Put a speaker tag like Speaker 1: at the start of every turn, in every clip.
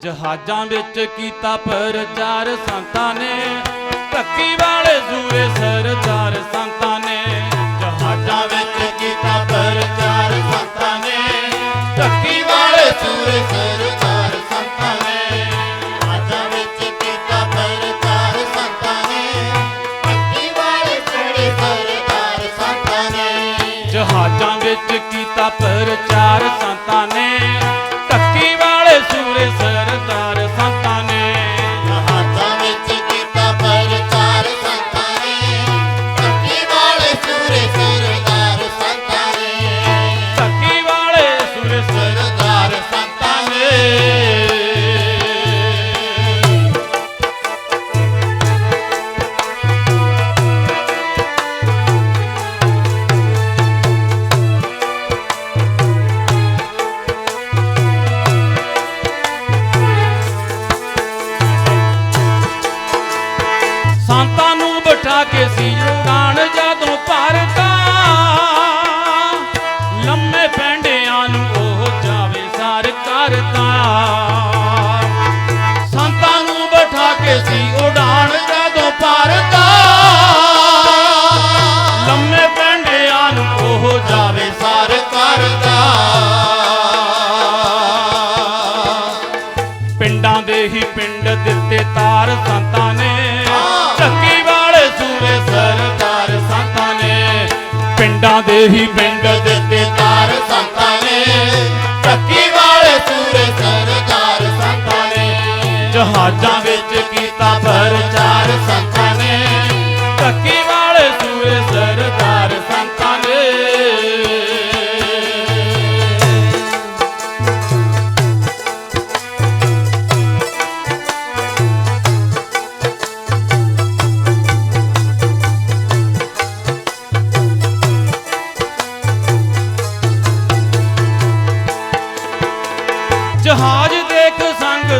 Speaker 1: ਜਹਾਜ਼ਾਂ ਵਿੱਚ ਕੀਤਾ ਪ੍ਰਚਾਰ ਸੰਤਾਂ ਨੇ, ਧੱਕੀ ਵਾਲੇ ਸੂਰੇ ਸਰਦਾਰ ਸੰਤਾਂ ਨੇ। ਜਹਾਜ਼ਾਂ ਵਿੱਚ ਕੀਤਾ ਪ੍ਰਚਾਰ ਸੰਤਾਂ ਨੇ, ਧੱਕੀ ਵਾਲੇ ਸੂਰੇ ਸਰਦਾਰ ਸੰਤਾਂ ਨੇ।
Speaker 2: ਆਜਾਂ ਵਿੱਚ ਕੀਤਾ ਪ੍ਰਚਾਰ ਸੰਤਾਂ ਨੇ ਅੱਕੀ ਵਾਲੇ ਸੋਹਣੇ ਸਰਦਾਰ ਸੰਤਾਂ ਨੇ।
Speaker 1: ਜਹਾਜ਼ਾਂ ਵਿੱਚ ਕੀਤਾ ਪ੍ਰਚਾਰ ਸੰਤਾਂ ਨੇ, ਧੱਕੀ ਵਾਲੇ ਸੂਰੇ ਸਰਦਾਰ ਕੇ ਸੀ ਉਡਾਣ ਜਦੋਂ ਭਰਦਾ ਲੰਮੇ ਪੈਂਡਿਆਂ ਨੂੰ ਉਹ ਜਾਵੇ ਸਰ ਕਰਦਾ ਸੰਤਾਂ ਨੂੰ ਬਿਠਾ ਕੇ ਸੀ ਉਡਾਣ ਜਦੋਂ ਭਰਦਾ ਲੰਮੇ ਪੈਂਡਿਆਂ ਨੂੰ ਉਹ ਜਾਵੇ ਸਰ ਕਰਦਾ ਪਿੰਡਾਂ ਦੇ ਹੀ ਪਿੰਡ ਦਿੱਤੇ ਤਾਰ ਸੰਤਾਂ ਨੇ। ਧੱਕੀ ਵਾਲੇ ਸਰਦਾਰ ਸੰਤਾਂ ਨੇ। ਪਿੰਡਾਂ ਦੇ ਹੀ ਪਿੰਡ ਦਿੱਤੇ ਤਾਰ ਸੰਤਾਂ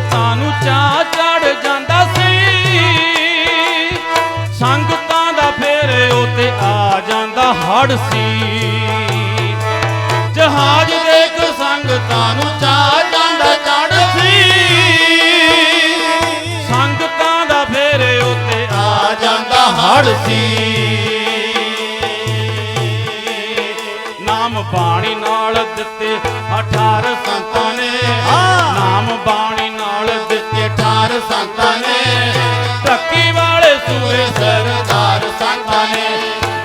Speaker 1: ਸੰਗਤਾਂ ਨੂੰ ਚਾਹ ਚੜ ਜਾਂਦਾ ਸੀ। ਸੰਗਤਾਂ ਦਾ ਫੇਰ ਉਤੇ ਆ ਜਾਂਦਾ ਹੜ ਸੀ। ਜਹਾਜ਼ ਦੇਖ ਸੰਗਤਾਂ ਨੂੰ ਚਾਹ ਜਾਂਦਾ ਚੜ ਸੀ। ਸੰਗਤਾਂ ਦਾ ਫੇਰ ਉਤੇ ਆ ਜਾਂਦਾ ਹੜ ਸੀ। ਨਾਮ ਬਾਣੀ ਨਾਲ ਦਿੱਤੇ 18 ਸੰਤਾਂ ਨੇ। ਨਾਮ ਬਾਣੀ ਨਾਲ ਦਿੱਤੇ 18 ਸੰਤਾਂ ਨੇ ਧੱਕੀ ਵਾਲੇ ਸੂਰੇ ਸਰਦਾਰ ਸੰਤਾਂ ਨੇ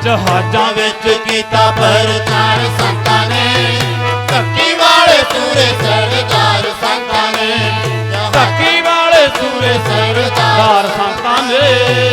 Speaker 1: ਜਹਾਜ਼ਾਂ ਵਿੱਚ ਕੀਤਾ ਪ੍ਰਚਾਰ ਸੰਤਾਂ ਨੇ ਧੱਕੀ ਵਾਲੇ ਸੂਰੇ ਸਰਦਾਰ ਸੰਤਾਂ ਨੇ ਧੱਕੀ ਵਾਲੇ ਸੂਰੇ ਸਰਦਾਰ ਸੰਤਾਂ ਨੇ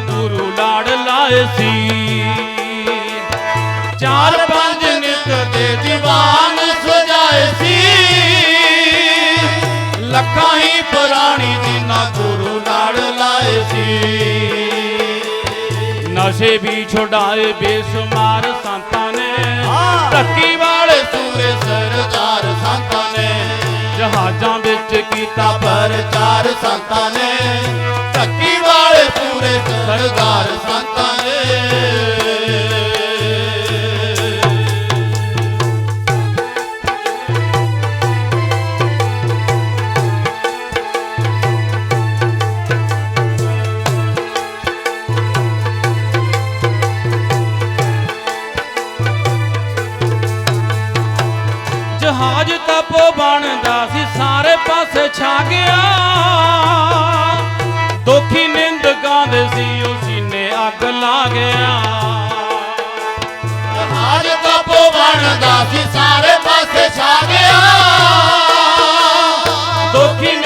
Speaker 1: ਗੁਰੂ ਲਾੜ ਲਾਏ ਸੀ। ਚਾਰ ਪੰਜ ਨਿਤ ਦੇ ਦੀਵਾਨ ਸਜਾਏ ਸੀ। ਲੱਖਾਂ ਹੀ ਪੁਰਾਣੀ ਜਿਨ੍ਹਾਂ ਗੁਰੂ ਲਾੜ ਲਾਏ ਸੀ। ਨਸ਼ੇ ਵੀ ਛੁਡਾਏ ਬੇਸ਼ੁਮਾਰ ਸੰਤਾਂ ਨੇ। ਧੱਕੀ ਵਾਲੇ ਸੂਰੇ ਸਰਦਾਰ ਸੰਤਾਂ ਨੇ। ਜਹਾਜ਼ਾਂ ਵਿੱਚ ਕੀਤਾ ਪ੍ਰਚਾਰ ਸੰਤਾਂ ਨੇ। ਸਰਦਾਰ ਸੰਤਾਂ ਨੇ ਜਹਾਜ਼ ਤਪੋ ਬਣਦਾ ਸੀ ਸਾਰੇ ਪਾਸੇ ਛਾ ਗਿਆ। ਦੁਖੀ ਦੇ ਸੀ ਉਹ ਸੀਨੇ ਅੱਗ ਲਾ ਗਿਆ
Speaker 2: ਹਾਰ ਬਾਪੋ ਬਣਦਾ ਸੀ ਸਾਰੇ ਪਾਸੇ ਛਾ ਗਿਆ
Speaker 1: ਦੁਖੀ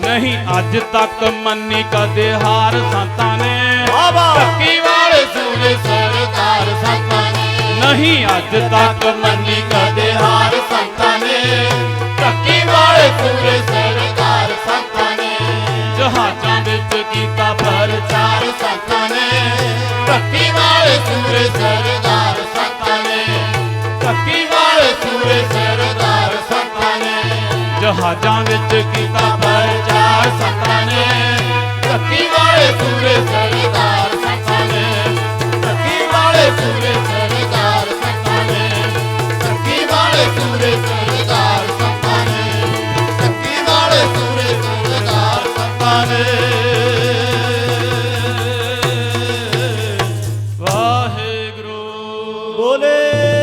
Speaker 1: ਨਹੀਂ ਅੱਜ ਤੱਕ ਮੰਨੀ ਕਦੇ ਹਾਰ ਸੰਤਾਂ ਨੇ। ਧੱਕੀ ਵਾਲੇ ਸੂਰੇ ਸਰਦਾਰ ਸੰਤਾਂ ਨੇ।
Speaker 3: ਨਹੀਂ ਅੱਜ ਤੱਕ ਮੰਨੀ ਕਦੇ
Speaker 1: ਹਾਰ ਸੰਤਾਂ ਨੇ। ਧੱਕੀ ਵਾਲੇ ਸੂਰੇ ਸਰਦਾਰ ਸੰਤਾਂ ਨੇ।
Speaker 3: ਜਹਾਜ਼ਾਂ ਵਿੱਚ ਕੀਤਾ ਪ੍ਰਚਾਰ
Speaker 1: ਚਾਰ ਸੰਤਾਂ ਨੇ। ਧੱਕੀ ਵਾਲੇ ਸੂਰੇ ਸਰਦਾਰ ਸੰਤਾਂ ਨੇ। ਧੱਕੀ ਵਾਲੇ ਸੂਰੇ ਸਰਦਾਰ ਸੰਤਾਂ ਨੇ।
Speaker 3: ਜਹਾਜ਼ਾਂ ਵਿੱਚ ਕੀਤਾ
Speaker 1: Deus.